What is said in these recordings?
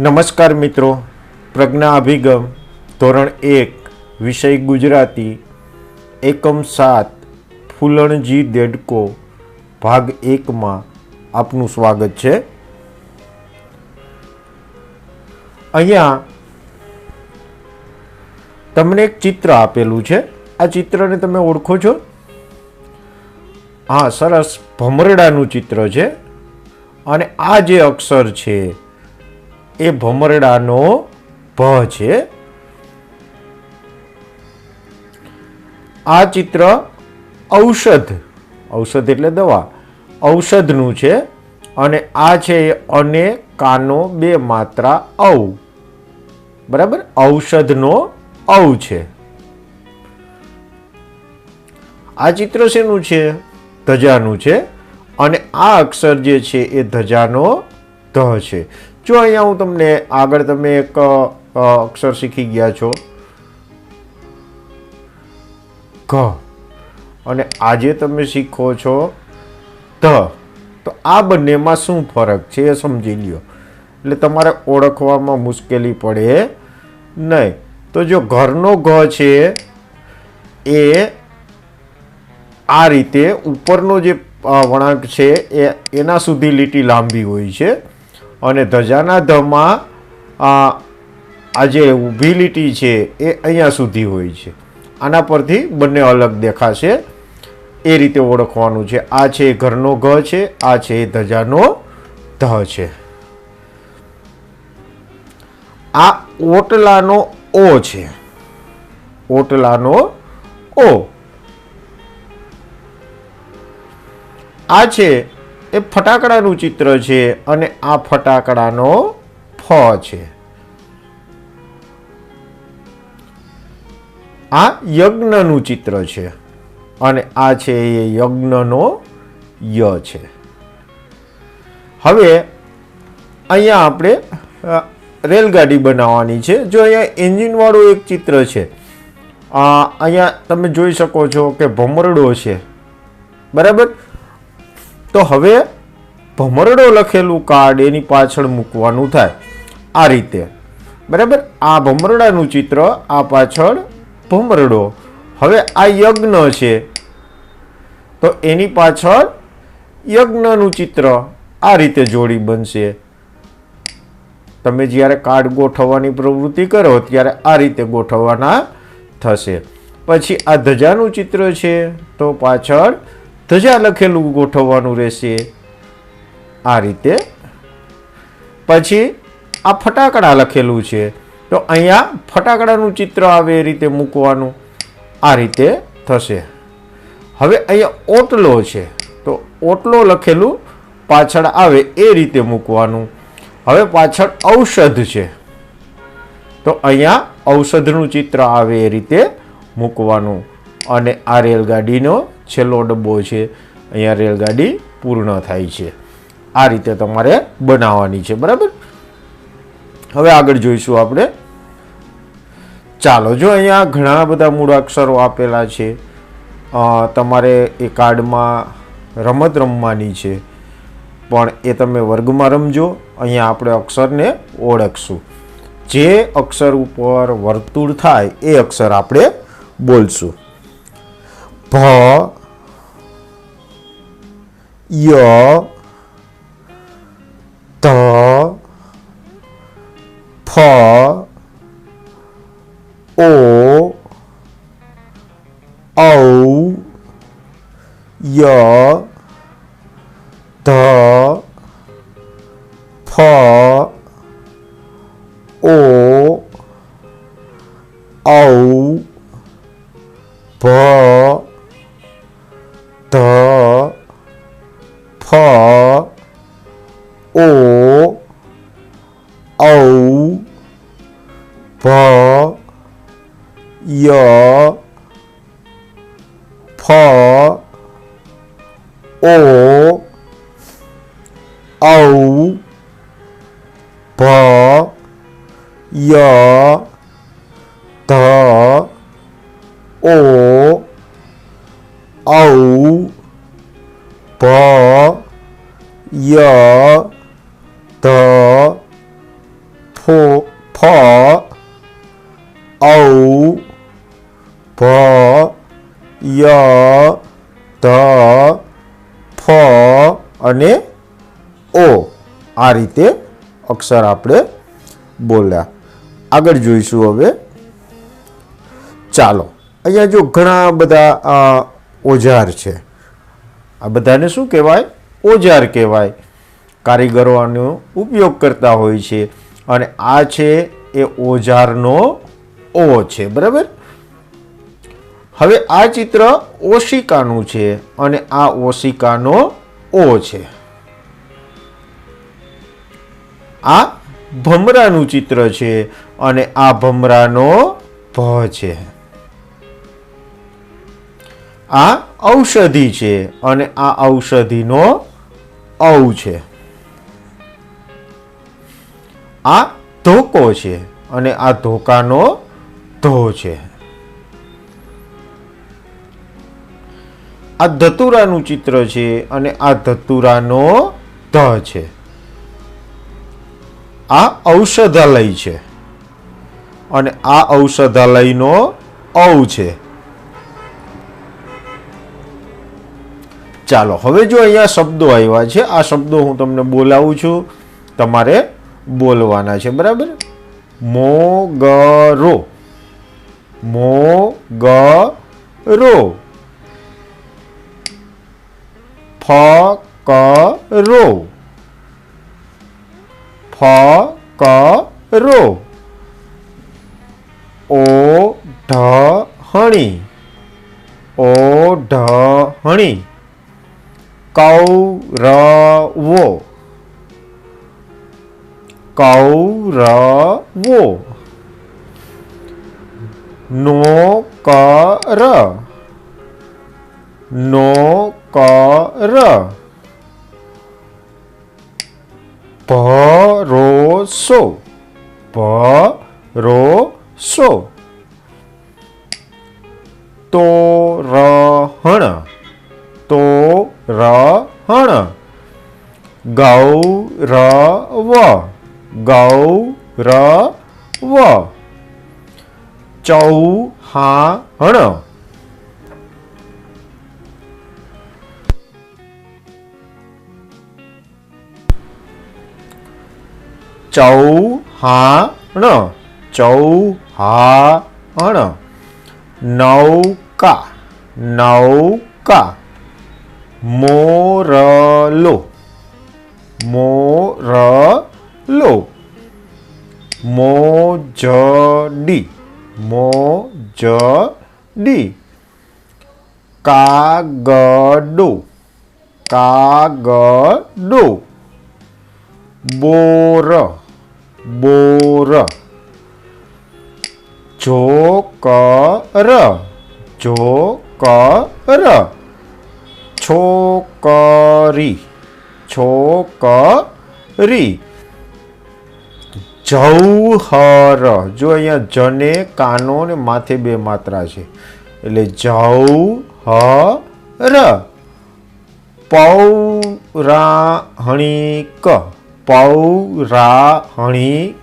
નમસ્કાર મિત્રો. પ્રજ્ઞા અભિગમ, ધોરણ એક, વિષય ગુજરાતી, એકમ સાત, ફૂલણજી દેડકો, ભાગ એકમાં આપનું સ્વાગત છે. અહીંયા તમને એક ચિત્ર આપેલું છે. આ ચિત્રને તમે ઓળખો છો? હા, સરસ ભમરડાનું ચિત્ર છે. અને આ જે અક્ષર છે એ ભમરડાનો ભ છે. આ ચિત્ર ઔષધ ઔષધ એટલે દવા, ઔષધનું છે અને આ છે અને કાનો બે માત્રા ઔ. બરાબર? ઔષધનો ઔ છે. આ ચિત્ર શેનું છે? ધજાનું છે. અને આ અક્ષર જે છે એ ધજાનો ધ છે. જો અહીંયા હું તમને આગળ તમે એક અક્ષર શીખી ગયા છો. ઘ. અને આજે તમે શીખો છો ધ તો આ બંનેમાં શું ફરક છે એ સમજી લ્યો. એટલે તમારે ઓળખવામાં મુશ્કેલી પડે નહીં. તો જો ઘરનો ઘ છે એ આ રીતે ઉપરનો જે વળાંક છે એ, એના સુધી લીટી લાંબી હોય છે. અને ધજાના ધમાં આ જે ઊભી લીટી છે એ અહીંયા સુધી હોય છે. આના પરથી બંને અલગ દેખાશે. એ રીતે ઓળખવાનું છે. આ છે ઘરનો ઘ છે, આ છે ધજાનો ધ છે. આ ઓટલાનો ઓ છે. ઓટલાનો ઓ. આ છે એ ફટાકડાનું ચિત્ર છે અને આ ફટાકડાનો ફ છે. આ યજ્ઞનું ચિત્ર છે અને આ છે એ યજ્ઞનો ય છે. હવે અહીંયા આપણે રેલગાડી બનાવવાની છે. જો અહીંયા એન્જિનવાળું એક ચિત્ર છે. અહીંયા તમે જોઈ શકો છો કે ભમરડો છે. બરાબર? તો હવે ભમરડો લખેલું કાર્ડ એની પાછળ મૂકવાનું થાય. આ રીતે. બરાબર? આ ભમરડાનું ચિત્ર, આ પાછળ ભમરડો. હવે આ યજ્ઞ છે. તો એની પાછળ યજ્ઞનું ચિત્ર આ રીતે જોડી બનશે. તમે જ્યારે કાર્ડ ગોઠવવાની પ્રવૃત્તિ કરો ત્યારે આ રીતે ગોઠવવાના થશે. પછી આ ધજાનું ચિત્ર છે. તો પાછળ ધજા લખેલું ગોઠવવાનું રહેશે આ રીતે. પછી આ ફટાકડા લખેલું છે. તો અહીંયા ફટાકડાનું ચિત્ર આવે એ રીતે મૂકવાનું. આ રીતે થશે. હવે અહીંયા ઓટલો છે. તો ઓટલો લખેલું પાછળ આવે એ રીતે મૂકવાનું. હવે પાછળ ઔષધ છે. તો અહીંયા ઔષધનું ચિત્ર આવે એ રીતે મૂકવાનું. અને આ રેલગાડીનો છેલ્લો ડબ્બો છે, અહીંયા રેલગાડી પૂર્ણ થાય છે. આ રીતે તમારે બનાવવાની છે, બરાબર? હવે આગળ જોઈશું આપણે. ચાલો, જો અહીંયા ઘણા બધા મૂળાક્ષરો આપેલા છે. તમારે એ કાર્ડમાં રમત રમવાની છે. પણ એ તમે વર્ગમાં રમજો, અહીંયા આપણે અક્ષરને ઓળખશું. જે અક્ષર ઉપર વર્તુળ થાય, એ અક્ષર આપણે બોલશું. ભ ય ત ફ ઓ ઔ ય ય ફ ઓ ઔ ભ ય ધ ઓ ઔ ભ ય ધ ય, ધ, ફ અને ઓ આ રીતે અક્ષર આપણે બોલ્યા. આગળ જોઈશું હવે. ચાલો, અહીંયા જો ઘણા બધા ઓજાર છે. આ બધાને શું કહેવાય? ઓજાર કહેવાય. કારીગરો આનો ઉપયોગ કરતા હોય છે. અને આ છે એ ઓજારનો ઓ છે, બરાબર? હવે આ ચિત્ર ઓશિકાનું છે અને આ ઓશિકાનો ઓ છે. આ ભમરાનું ચિત્ર છે અને આ ભમરાનો ભ છે. આ ઔષધિ છે અને આ ઔષધિનો ઔ છે. આ ધોકો છે અને આ ધોકાનો ધો છે. આ ધતુરાનું ચિત્ર છે અને આ ધતુરાનો ધ છે. આ ઔષધાલય છે અને આ ઔષધાલયનો ઔ છે. ચાલો, હવે જો અહીંયા શબ્દો આવ્યા છે, આ શબ્દો હું તમને બોલાવું છું. તમારે બોલવાના છે, બરાબર? મોગરો. મોગરો. ફકરો ફકરો ઓઢહણી ઓઢહણી કૌરવો કૌરવો નોકર નોકર. ભરોસો. ભરોસો. તોરહણ. તોરહણ. ગૌરવ. ગૌરવ. ચૌહાણ. ચૌહાણ ચૌહાણ નૌકા નૌકા મોરલો મોરલો મોજડી મોજડી. કાગડો કાગડો બોર બોર. જોકર જોકર છોકરી. છોકરી. જૌહર. જો અહીંયા જને, કાનો ને માથે બે માત્રા છે. એટલે જૌહર. પૌરાહણિક પૌરાહણિક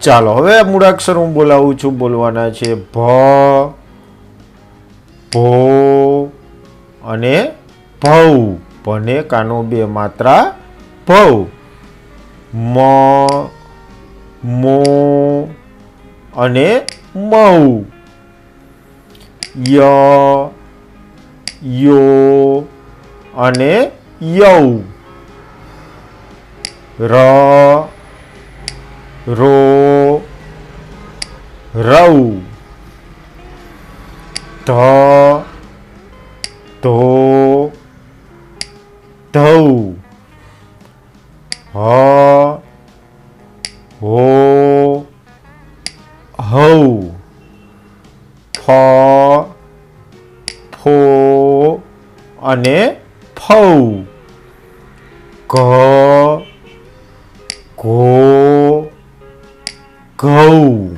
ચાલો, હવે મૂળાક્ષર હું બોલાવું છું, બોલવાના છે ભ, ભો અને ભવ ભને કાનો બે માત્રા ભવ મ, મો અને મૌ. ય યો અને યૌ. ર રો રૌ. ધ અને ફૌ ઘ ઘો ઘઉં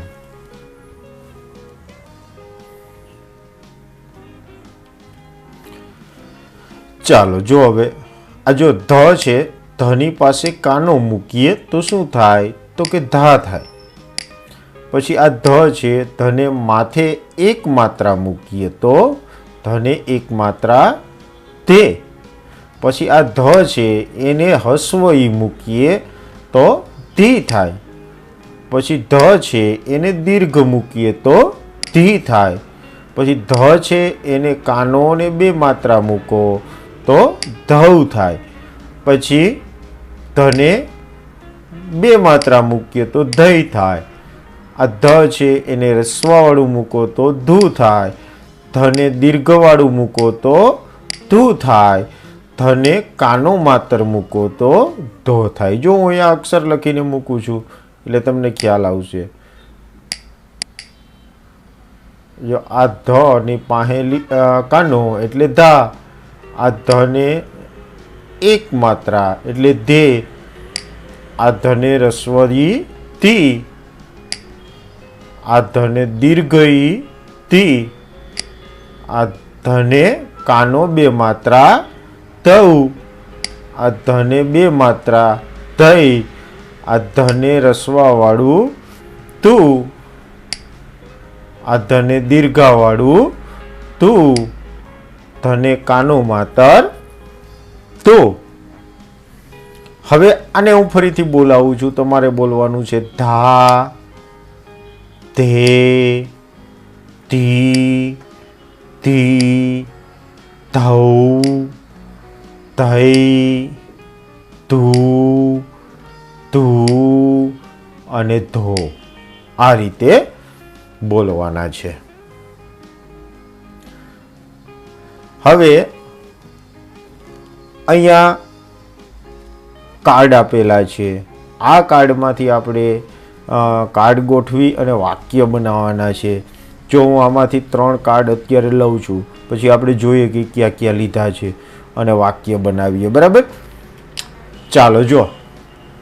ચાલો, જો હવે આ જો ધ છે, ધની પાસે કાનો મૂકીએ તો શું થાય? તો કે ધા થાય. પછી આ ધ છે, ધને માથે એક માત્રા મૂકીએ તો ધને એક માત્રા તે. પછી આ ધ છે, એને હસ્વ ઈ મૂકીએ તો ધી થાય. પછી ધ છે, એને દીર્ઘ મૂકીએ તો ધી થાય. પછી ધ છે, એને કાનો ને બે માત્રા મૂકો તો ધવ થાય. પછી ધને બે માત્રા મૂકીએ તો ધય થાય. આ ધ છે, એને રસ્વાવાળું મૂકો તો ધુ થાય. ધને દીર્ઘવાળું મૂકો તો ધુ થાય. ધને કાનો માત્ર મૂકો તો ધો થાય. જો હું અહીંયા અક્ષર લખીને મૂકું છું, એટલે તમને ખ્યાલ આવશે. જો આ ધ ની પાહેલી કાનો એટલે ધા. આ ધને એક માત્રા એટલે ધે. આ ધને રસ્વરી ધી આ ધને દીર્ઘઈ ધી આ ધને કાનો બે માત્રા ધઉ. આ ધને બે માત્રા ધઈ. આ ધને રસવાવાળું તું. આ ધને દીર્ઘાવાળું તું. ધને કાનો માતર તું. હવે આને હું ફરીથી બોલાવું છું. તમારે બોલવાનું છે ધા, ધે, ધી ધી. ધૌ ધૈ ધૂ ધૂ અને ધો. આ રીતે બોલવાના છે. હવે અહીંયા કાર્ડ આપેલા છે. આ કાર્ડમાંથી આપણે કાર્ડ ગોઠવી અને વાક્ય બનાવવાના છે. જો હું આમાંથી ત્રણ કાર્ડ અત્યારે લઉં છું પછી આપણે જોઈએ કે ક્યાં ક્યાં લીધા છે અને વાક્ય બનાવીએ, બરાબર? ચાલો, જો.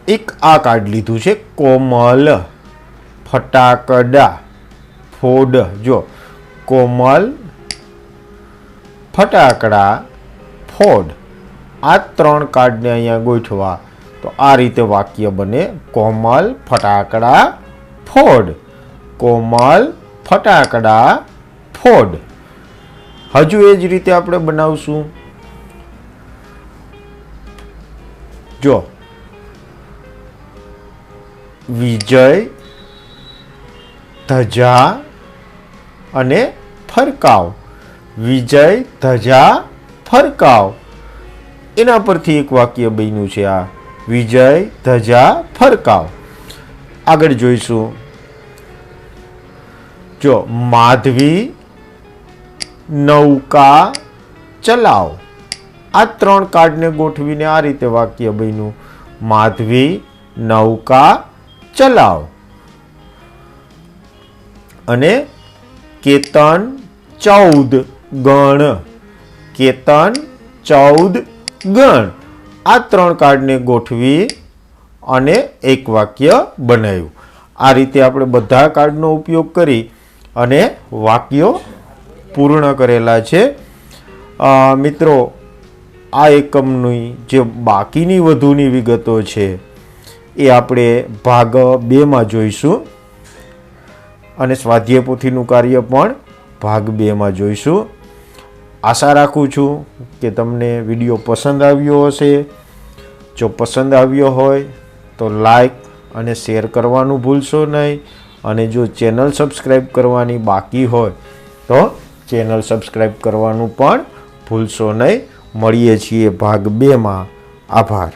એક આ કાર્ડ લીધું છે, કોમલ ફટાકડા ફોડ. જો, કોમલ ફટાકડા ફોડ. આ ત્રણ કાર્ડને અહીંયા ગોઠવા. તો આ રીતે વાક્ય બને, કોમલ ફટાકડા ફોડ. કોમલ ફટાકડા ફોડ. હજુ એ જ રીતે આપણે બનાવશું. જો. વિજય, ધજા અને ફરકાવ. વિજય, ધજા, ફરકાવ. એના પરથી એક વાક્ય બન્યું છે આ. વિજય, ધજા, ફરકાવ. આગળ જોઈશું. જો, માધવી નૌકા ચલાવ. આ ત્રણ કાર્ડને ગોઠવીને આ રીતે વાક્ય બન્યું. માધવી, નૌકા ચલાવ. અને કેતન ચૌદ ગણ. કેતન ચૌદ ગણ. આ ત્રણ કાર્ડને ગોઠવી અને એક વાક્ય બનાવ્યું. આ રીતે આપણે બધા કાર્ડનો ઉપયોગ કરી અને વાક્યો પૂર્ણ કરેલા છે. મિત્રો, આ એકમની જે બાકીની વધુની વિગતો છે એ આપણે ભાગ બેમાં જોઈશું અને સ્વાધ્યાય પોથીનું કાર્ય પણ ભાગ બેમાં જોઈશું. આશા રાખું છું કે તમને વીડિયો પસંદ આવ્યો હશે. જો પસંદ આવ્યો હોય તો લાઈક અને શેર કરવાનું ભૂલશો નહીં અને જો ચેનલ સબસ્ક્રાઈબ કરવાની બાકી હોય તો ચેનલ સબસ્ક્રાઈબ કરવાનું પણ ભૂલશો નહીં. મળીએ છીએ ભાગ બેમાં. આભાર.